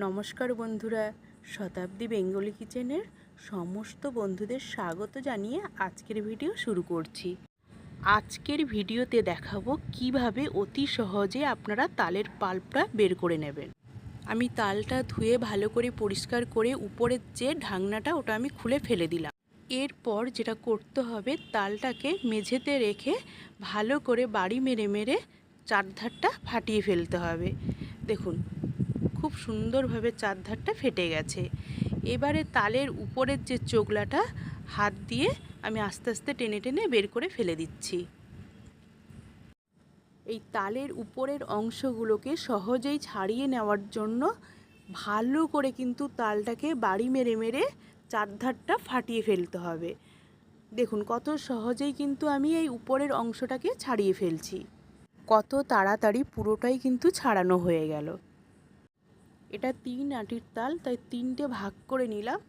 নমস্কার বন্ধুরা, শতাব্দী বেঙ্গলি কিচেনের সমস্ত বন্ধুদের স্বাগত জানিয়ে আজকের ভিডিও শুরু করছি। আজকের ভিডিওতে দেখাবো কীভাবে অতি সহজে আপনারা তালের পাল্পটা বের করে নেবেন। আমি তালটা ধুয়ে ভালো করে পরিষ্কার করে উপরের যে ঢাকনাটা ওটা আমি খুলে ফেলে দিলাম। এরপর যেটা করতে হবে, তালটাকে মেঝেতে রেখে ভালো করে বাড়ি মেরে মেরে চারধারটা ফাটিয়ে ফেলতে হবে। দেখুন খুব সুন্দরভাবে চারধারটা ফেটে গেছে। এবারে তালের উপরের যে চোগলাটা, হাত দিয়ে আমি আস্তে আস্তে টেনে টেনে বের করে ফেলে দিচ্ছি। এই তালের উপরের অংশগুলোকে সহজেই ছাড়িয়ে নেওয়ার জন্য ভালো করে কিন্তু তালটাকে বাড়ি মেরে মেরে চারধারটা ফাটিয়ে ফেলতে হবে। দেখুন, কত সহজেই কিন্তু আমি এই উপরের অংশটাকে ছাড়িয়ে ফেলছি। কত তাড়াতাড়ি পুরোটাই কিন্তু ছাড়ানো হয়ে গেল। এটা তিন আটির তাল, তাই তিনটে ভাগ করে নিলাম।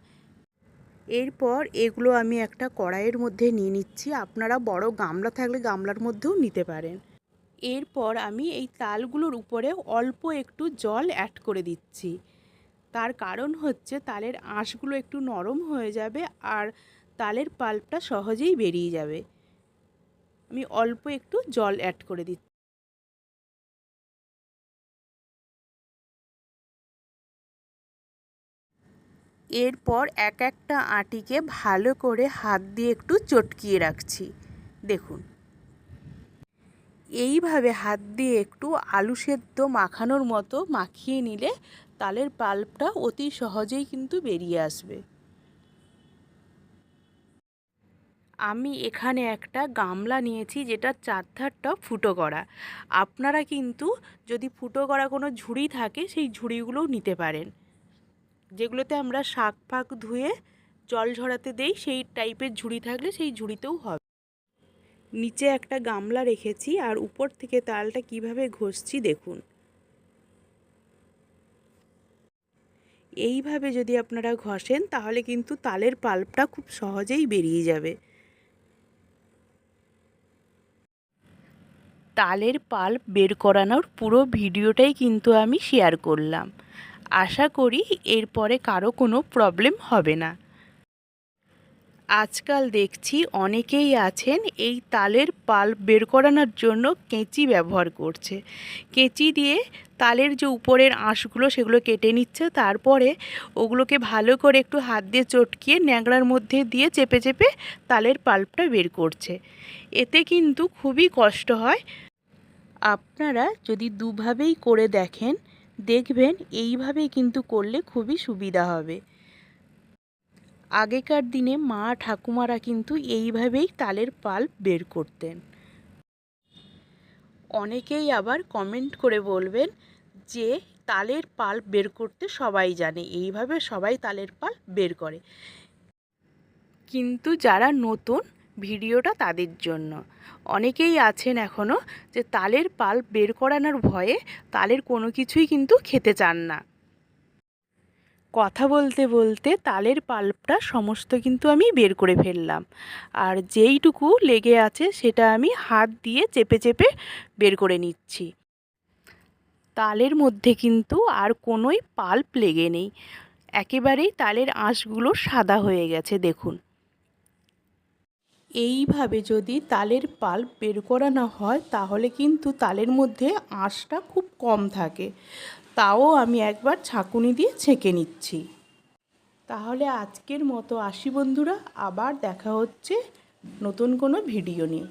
এরপর এগুলো আমি একটা কড়াইয়ের মধ্যে নিয়ে নিচ্ছি। আপনারা বড় গামলা থাকলে গামলার মধ্যেও নিতে পারেন। এরপর আমি এই তালগুলোর উপরে অল্প একটু জল অ্যাড করে দিচ্ছি। তার কারণ হচ্ছে তালের আঁশগুলো একটু নরম হয়ে যাবে আর তালের পাল্পটা সহজেই বেরিয়ে যাবে। আমি অল্প একটু জল অ্যাড করে দিচ্ছি। এরপর এক একটা আটিকে ভালো করে হাত দিয়ে একটু চটকিয়ে রাখছি। দেখুন। এইভাবে হাত দিয়ে একটু আলু সেদ্ধ মাখানোর মতো মাখিয়ে নিলে তালের পাল্পটা অতি সহজেই কিন্তু বেরিয়ে আসবে। আমি এখানে একটা গামলা নিয়েছি যেটা চারধারটা ফুটো করা। আপনারা কিন্তু যদি ফুটো করা কোনো ঝুড়ি থাকে সেই ঝুড়িগুলোও নিতে পারেন। যেগুলোতে আমরা শাক ফাক ধুয়ে জল ঝরাতে দেই, সেই টাইপের ঝুড়ি থাকলে সেই ঝুড়িতেও হবে। নিচে একটা গামলা রেখেছি আর উপর থেকে তালটা কীভাবে ঘষছি দেখুন। এইভাবে যদি আপনারা ঘষেন, তাহলে কিন্তু তালের পাল্পটা খুব সহজেই বেরিয়ে যাবে। তালের পাল্প বের করানোর পুরো ভিডিওটাই কিন্তু আমি শেয়ার করলাম। আশা করি এরপরে কারও কোনো প্রবলেম হবে না। আজকাল দেখছি অনেকেই আছেন এই তালের পাল্প বের করানোর জন্য কেঁচি ব্যবহার করছে। কেঁচি দিয়ে তালের যে উপরের আঁশগুলো সেগুলো কেটে নিচ্ছে, তারপরে ওগুলোকে ভালো করে একটু হাত দিয়ে চটকিয়ে ন্যাংড়ার মধ্যে দিয়ে চেপে চেপে তালের পাল্পটা বের করছে। এতে কিন্তু খুবই কষ্ট হয়। আপনারা যদি দুভাবেই করে দেখেন দেখবেন এইভাবেই কিন্তু করলে খুবই সুবিধা হবে। আগেকার দিনে মা ঠাকুমারা কিন্তু এইভাবেই তালের পাল্প বের করতেন। অনেকেই আবার কমেন্ট করে বলবেন যে, তালের পাল্প বের করতে সবাই জানে। এইভাবে সবাই তালের পাল্প বের করে। কিন্তু যারা নতুন ভিডিওটা তাদের জন্য। অনেকেই আছেন এখনও যে তালের পাল্প বের করানোর ভয়ে তালের কোনো কিছুই কিন্তু খেতে চান না। কথা বলতে বলতে তালের পাল্পটা সমস্ত কিন্তু আমি বের করে ফেললাম। আর যেইটুকু লেগে আছে সেটা আমি হাত দিয়ে চেপে চেপে বের করে নিচ্ছি। তালের মধ্যে কিন্তু আর কোনোই পাল্প লেগে নেই। একেবারেই তালের আঁশগুলো সাদা হয়ে গেছে, দেখুন। এইভাবে যদি তালের পাল্প বের করানো হয়, তাহলে কিন্তু তালের মধ্যে আঁশটা খুব কম থাকে। তাও আমি একবার ছাঁকুনি দিয়ে ছেঁকে নিচ্ছি। তাহলে আজকের মতো আসি বন্ধুরা, আবার দেখা হচ্ছে নতুন কোনো ভিডিও নিয়ে।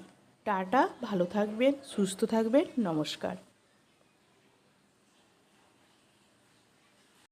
টাটা, ভালো থাকবেন, সুস্থ থাকবেন, নমস্কার।